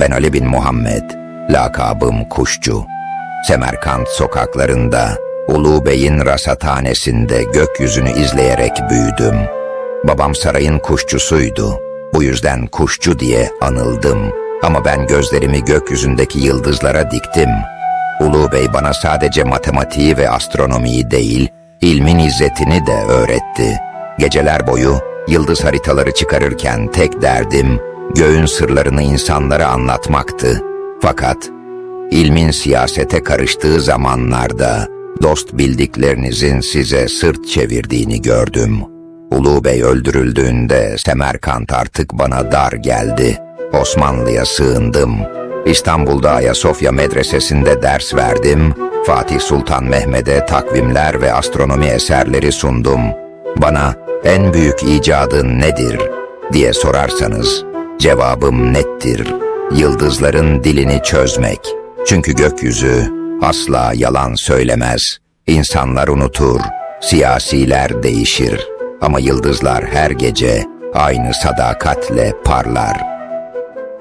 Ben Ali bin Muhammed, lakabım Kuşçu. Semerkant sokaklarında, Ulu Bey'in rasathanesinde gökyüzünü izleyerek büyüdüm. Babam sarayın kuşçusuydu. Bu yüzden kuşçu diye anıldım. Ama ben gözlerimi gökyüzündeki yıldızlara diktim. Ulu Bey bana sadece matematiği ve astronomiyi değil, ilmin izzetini de öğretti. Geceler boyu yıldız haritaları çıkarırken tek derdim göğün sırlarını insanlara anlatmaktı. Fakat ilmin siyasete karıştığı zamanlarda dost bildiklerinizin size sırt çevirdiğini gördüm. Ulu Bey öldürüldüğünde Semerkant artık bana dar geldi. Osmanlı'ya sığındım. İstanbul'da Ayasofya Medresesi'nde ders verdim. Fatih Sultan Mehmet'e takvimler ve astronomi eserleri sundum. Bana en büyük icadın nedir diye sorarsanız cevabım nettir. Yıldızların dilini çözmek. Çünkü gökyüzü asla yalan söylemez. İnsanlar unutur, siyasiler değişir ama yıldızlar her gece aynı sadakatle parlar.''